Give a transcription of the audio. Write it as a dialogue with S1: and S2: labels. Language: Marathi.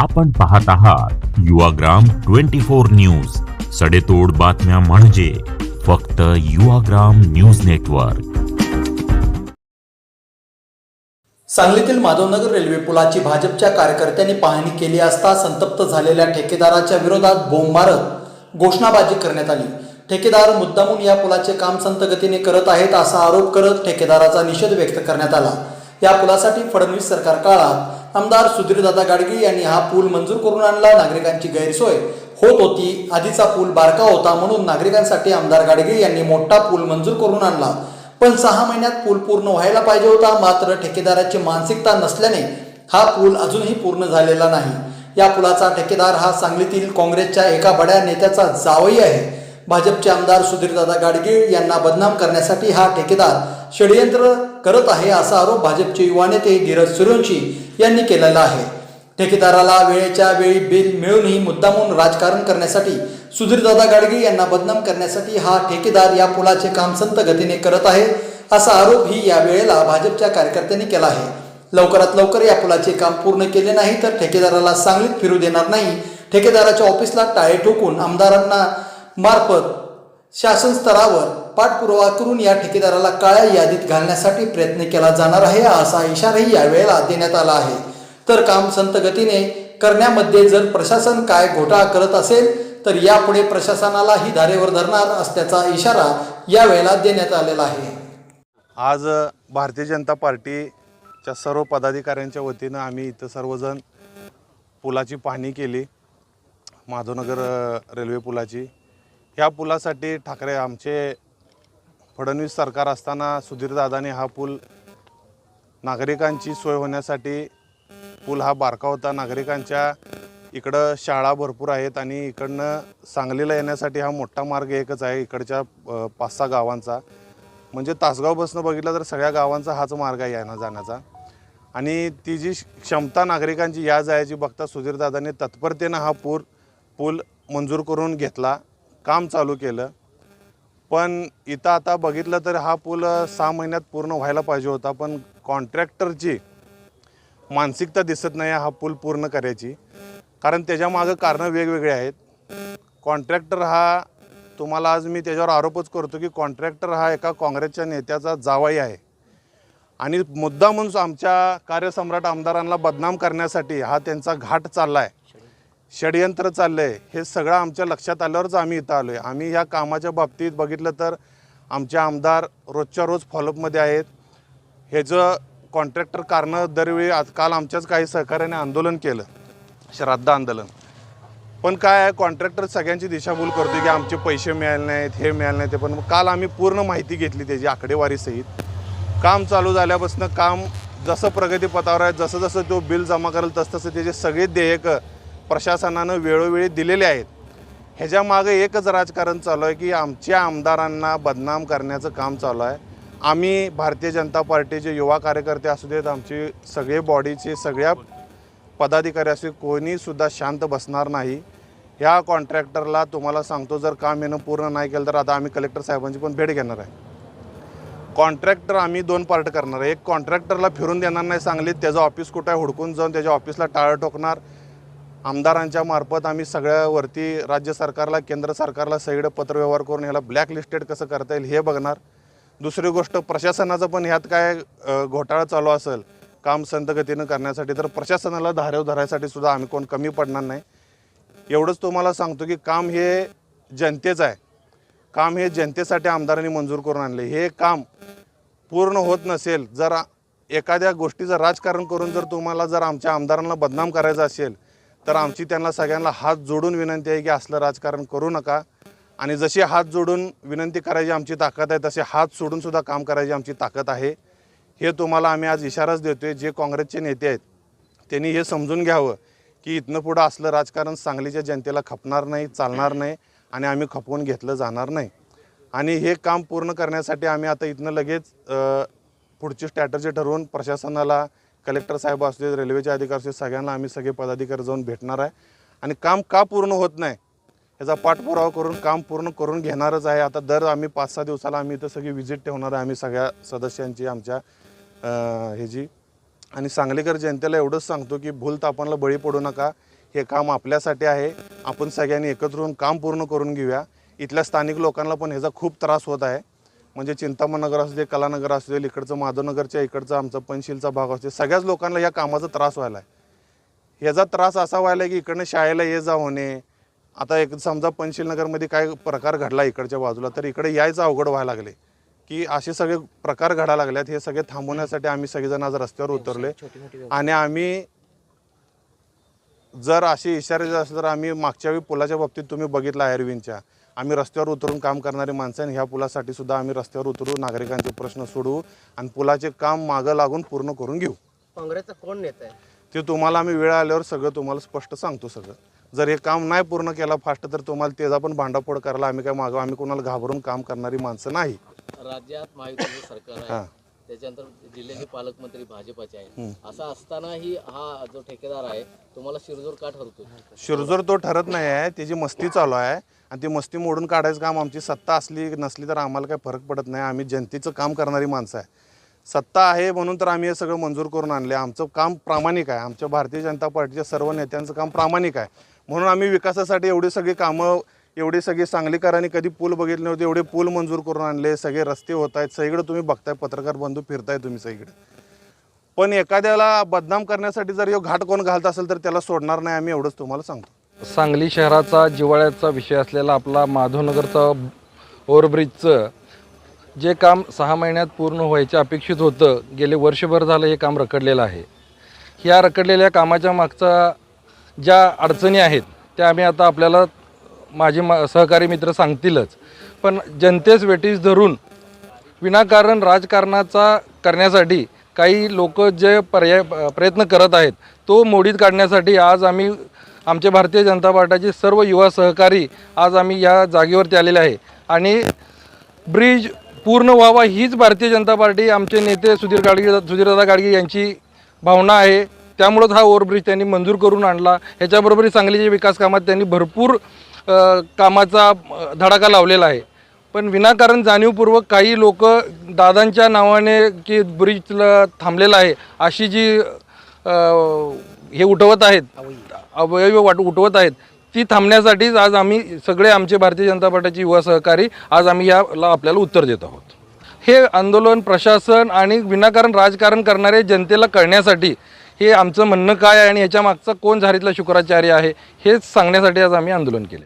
S1: आपण पाहत आहात युवाग्राम ट्वेंटी फोर न्यूज. सडेतोड बातम्या म्हणजे फक्त युवाग्राम न्यूज नेटवर्क.
S2: सांगलीतील माधवनगर रेल्वे पुलाची भाजपच्या कार्यकर्त्यांनी पाहणी केली असता संतप्त झालेल्या ठेकेदाराच्या विरोधात बोंब मारत घोषणाबाजी करण्यात आली. ठेकेदार मुद्दामून या पुलाचे काम संत गतीने करत आहेत असा आरोप करत ठेकेदाराचा निषेध व्यक्त करण्यात आला. या पुलासाठी फडणवीस सरकार काळात आमदार सुधीरदादा गाडगे यांनी हा पूल मंजूर करून आणला. नागरिकांची गैरसोय होत होती. आधीचा पूल बारका होता म्हणून नागरिकांसाठी आमदार गाडगे यांनी मोठा पूल मंजूर करून आणला. पण सहा महिन्यात पूल पूर्ण व्हायला पाहिजे होता. मात्र ठेकेदाराची मानसिकता नसल्याने हा पूल अजूनही पूर्ण झालेला नाही. या पुलाचा ठेकेदार हा सांगलीतील काँग्रेसच्या एका बड्या नेत्याचा जावई आहे. भाजपचे आमदार सुधीरदादा गाडगीळ यांना बदनाम करण्यासाठी हा ठेकेदार षडयंत्र करत आहे असा आरोप भाजपचे युवा नेते धीरज सूर्यवंशी यांनी केलेला आहे. ठेकेदाराला वेळेच्या वेळी बिल मिळूनही मुद्दामून राजकारण करण्यासाठी सुधीरदादा गाडगीळ यांना बदनाम करण्यासाठी हा ठेकेदार या पुलाचे काम संत गतीने करत आहे असा आरोपही या वेळेला भाजपच्या कार्यकर्त्यांनी केला आहे. लवकरात लवकर या पुलाचे काम पूर्ण केले नाही तर ठेकेदाराला सांगलीत फिरू देणार नाही. ठेकेदाराच्या ऑफिसला टाळे ठोकून आमदारांना मार्फत शासन स्तरावर पाठपुरावा करून या ठेकेदाराला काळ्या यादीत घालण्यासाठी प्रयत्न केला जाणार आहे असा इशाराही यावेळेला देण्यात आला आहे. तर काम संत गतीने करण्यामध्ये जर प्रशासन काय घोटाळा करत असेल तर यापुढे प्रशासनालाही धारेवर धरणार असल्याचा इशारा यावेळेला देण्यात आलेला आहे.
S3: आज भारतीय जनता पार्टीच्या सर्व पदाधिकाऱ्यांच्या वतीनं आम्ही इथं सर्वजण पुलाची पाहणी केली. माधवनगर रेल्वे पुलाची. ह्या पुलासाठी ठाकरे आमचे फडणवीस सरकार असताना सुधीरदादाने हा पूल नागरिकांची सोय होण्यासाठी पूल हा बारका होता. नागरिकांच्या इकडं शाळा भरपूर आहेत आणि इकडनं सांगलीला येण्यासाठी हा मोठा मार्ग एकच आहे इकडच्या पाच सहा गावांचा. म्हणजे तासगावपासून बघितलं तर सगळ्या गावांचा हाच मार्ग आहे येणं जाण्याचा. आणि ती जी क्षमता नागरिकांची या जायची बघता सुधीरदादांनी तत्परतेनं हा पूर पूल मंजूर करून घेतला. काम चालू केलं. पण इथं आता बघितलं तर हा पूल सहा महिन्यात पूर्ण व्हायला पाहिजे होता. पण कॉन्ट्रॅक्टरची मानसिकता दिसत नाही हा पूल पूर्ण करायची. कारण त्याच्यामागं कारणं वेगवेगळे आहेत. कॉन्ट्रॅक्टर हा तुम्हाला आज मी त्याच्यावर आरोपच करतो की कॉन्ट्रॅक्टर हा एका काँग्रेसच्या नेत्याचा जावाई आहे. आणि मुद्दा म्हणून आमच्या कार्यसम्राट आमदारांना बदनाम करण्यासाठी हा त्यांचा घाट चालला आहे षडयंत्र चाललं आहे हे सगळं आमच्या लक्षात आल्यावरच आम्ही इथं आलो आहे आम्ही या कामाच्या बाबतीत बघितलं तर आमचे आमदार रोजच्या रोज फॉलोअपमध्ये आहेत. ह्याचं कॉन्ट्रॅक्टर कारणं दरवेळी आज काल आमच्याच काही सहकार्याने आंदोलन केलं श्राद्ध आंदोलन. पण काय आहे कॉन्ट्रॅक्टर सगळ्यांची दिशाभूल करतो की आमचे पैसे मिळाले नाहीत हे मिळाले नाही ते पण काल आम्ही पूर्ण माहिती घेतली त्याची आकडेवारीसहित काम चालू झाल्यापासून काम जसं प्रगतीपथावर आहे जसं जसं तो बिल जमा करेल तसं तसं त्याचे सगळे देयकं प्रशासनानं वेळोवेळी दिलेले आहेत. ह्याच्यामागे एकच राजकारण चालू आहे की आमच्या आमदारांना बदनाम करण्याचं काम चालू आहे. आम्ही भारतीय जनता पार्टीचे युवा कार्यकर्ते असू देत आमचे सगळे बॉडीचे सगळ्या पदाधिकारी असू कोणीसुद्धा शांत बसणार नाही. ह्या कॉन्ट्रॅक्टरला तुम्हाला सांगतो जर काम येणं पूर्ण नाही केलं तर आता आम्ही कलेक्टर साहेबांची पण भेट घेणार आहे. कॉन्ट्रॅक्टर आम्ही दोन पार्ट करणार आहे. एक कॉन्ट्रॅक्टरला फिरून देणार नाही सांगलीत त्याचं ऑफिस कुठं आहे हुडकून जाऊन त्याच्या ऑफिसला टाळं ठोकणार. आमदारांच्या मार्फत आम्ही सगळ्यावरती राज्य सरकारला केंद्र सरकारला सगळं पत्रव्यवहार करून ह्याला ब्लॅक लिस्टेड कसं करता येईल हे बघणार. दुसरी गोष्ट प्रशासनाचं पण ह्यात काय घोटाळा चालू असेल काम संतगतीनं करण्यासाठी तर प्रशासनाला धारेव धरायसाठी सुद्धा आम्ही कोण कमी पडणार नाही. एवढंच तुम्हाला सांगतो की काम हे जनतेचं आहे. काम हे जनतेसाठी आमदारांनी मंजूर करून आणले. हे काम पूर्ण होत नसेल जर एखाद्या गोष्टीचं राजकारण करून जर तुम्हाला जर आमच्या आमदारांना बदनाम करायचं असेल तर आमची त्यांना सगळ्यांना हात जोडून विनंती आहे की असलं राजकारण करू नका. आणि जशी हात जोडून विनंती करायची आमची ताकद आहे तसे हात सोडूनसुद्धा काम करायची आमची ताकद आहे. हे तुम्हाला आम्ही आज इशाराच देतो आहे जे काँग्रेसचे नेते आहेत त्यांनी हे समजून घ्यावं की इथनं पुढं असलं राजकारण सांगलीच्या जनतेला खपणार नाही चालणार नाही आणि आम्ही खपवून घेतलं जाणार नाही. आणि हे काम पूर्ण करण्यासाठी आम्ही आता इथनं लगेच पुढची स्ट्रॅटर्जी ठरवून प्रशासनाला कलेक्टर साहेब असू देत रेल्वेचे अधिकारी असू देत, सगळ्यांना आम्ही सगळे पदाधिकारी जाऊन भेटणार आहे. आणि काम का पूर्ण होत नाही याचा पाठपुरावा करून काम पूर्ण करून घेणारच आहे. आता दर आम्ही पाच सहा दिवसाला आम्ही इथं सगळी व्हिजिट ठेवणार आहे आम्ही सगळ्या सदस्यांची आमच्या ह्याची. आणि सांगलीकर जनतेला एवढंच सांगतो की भूल तापणला बळी पडू नका. हे काम आपल्यासाठी आहे. आपण सगळ्यांनी एकत्र होऊन काम पूर्ण करून घेऊया. इथल्या स्थानिक लोकांना पण ह्याचा खूप त्रास होत आहे. म्हणजे चिंतामण नगर असू दे कलानगर असू दे इकडचं माधवनगरच्या इकडचं आमचं पंचशीलचा भाग असू दे सगळ्याच लोकांना या कामाचा त्रास व्हायला आहे. ह्याचा त्रास असा व्हायला की इकडनं शाळेला ये जा होणे. आता एक समजा पंचशीलनगरमध्ये काय प्रकार घडला इकडच्या बाजूला तर इकडे यायचं अवघड व्हायला लागले. की असे सगळे प्रकार घडायला लागल्यात हे सगळे थांबवण्यासाठी आम्ही सगळेजण आज रस्त्यावर उतरले आणि आम्ही जर असे इशारे जर असले तर आम्ही मागच्या वेळी पुलाच्या बाबतीत तुम्ही बघितलं एअरविनच्या आम्ही रस्त्यावर उतरून काम करणारी माणसं आणि ह्या पुलासाठी सुद्धा आम्ही रस्त्यावर उतरू नागरिकांचे प्रश्न सोडवू आणि पुलाचे काम मागं लागून पूर्ण करून घेऊ.
S4: काँग्रेसचा कोण नेता आहे?
S3: ते तुम्हाला आम्ही वेळ आल्यावर सगळं तुम्हाला स्पष्ट सांगतो सगळं. जर हे काम नाही पूर्ण केलं फास्ट तर तुम्हाला त्याचा पण भांडाफोड करायला आम्ही काय मागं आम्ही कोणाला घाबरून काम करणारी माणसं नाही.
S4: राज्यात महायुतीचं सरकार
S3: हा.
S4: आहे त्याच्यानंतर जिल्ह्याचे पालकमंत्री भाजपाचे आहेत. असं असतानाही हा जो ठेकेदार आहे तुम्हाला शिरजोर का ठरतो
S3: शिरजोर तो ठरत नाही आहे. त्याची मस्ती चालू आहे. आणि ती मस्ती मोडून काढायचं काम आमची सत्ता असली नसली तर आम्हाला काही फरक पडत नाही. आम्ही जनतेचं काम करणारी माणसं आहे. सत्ता आहे म्हणून तर आम्ही हे सगळं मंजूर करून आणले. आमचं काम प्रामाणिक आहे. आमच्या भारतीय जनता पार्टीच्या सर्व नेत्यांचं काम प्रामाणिक आहे. म्हणून आम्ही विकासासाठी एवढी सगळी कामं एवढे सगळी सांगलीकरांनी कधी पूल बघितले नव्हते एवढे पूल मंजूर करून आणले सगळे रस्ते होत आहेत सगळीकडे तुम्ही बघताय पत्रकार बंधू फिरताय तुम्ही सगळीकडे. पण एखाद्याला बदनाम करण्यासाठी जर यो घाट कोण घालत असेल तर त्याला सोडणार नाही आम्ही एवढंच तुम्हाला सांगतो.
S5: सांगली शहराचा जिव्हाळ्याचा विषय असलेला आपला माधवनगरचा ओव्हरब्रिजचं जे काम सहा महिन्यात पूर्ण व्हायचे अपेक्षित होतं गेले वर्षभर झालं हे काम रखडलेलं आहे. ह्या रखडलेल्या कामाच्या मागचा ज्या अडचणी आहेत त्या आम्ही आता आपल्याला माझे मा सहकारी मित्र सांगतीलच. पण जनतेस वेटीस धरून विनाकारण राजकारणाचा करण्यासाठी काही लोक जे पर्याय प्रयत्न करत आहेत तो मोडीत काढण्यासाठी आज आम्ही आमचे भारतीय जनता पार्टीचे सर्व युवा सहकारी आज आम्ही या जागेवरती आलेले आहे. आणि ब्रिज पूर्ण व्हावा हीच भारतीय जनता पार्टी आमचे नेते सुधीर गाडगे सुधीरदादा गाडगे यांची भावना आहे. त्यामुळंच हा ओव्हरब्रिज त्यांनी मंजूर करून आणला. ह्याच्याबरोबरही सांगलीच्या विकास कामात त्यांनी भरपूर कामाचा धडाका लावलेला आहे. पण विनाकारण जाणीवपूर्वक काही लोक दादांच्या नावाने की ब्रिजला थांबलेलं आहे अशी जी हे उठवत आहेत अवयव वाट उठवत आहेत ती थांबण्यासाठीच आज आम्ही सगळे आमचे भारतीय जनता पार्टीचे युवा सहकारी आज आम्ही याला आपल्याला उत्तर देत आहोत. हे आंदोलन प्रशासन आणि विनाकारण राजकारण करणारे जनतेला कळण्यासाठी हे आमचं म्हणणं काय आहे आणि याच्या मागचा कोण झारीतला शुक्राचार्य आहे हेच सांगण्यासाठी आज आम्ही आंदोलन केले.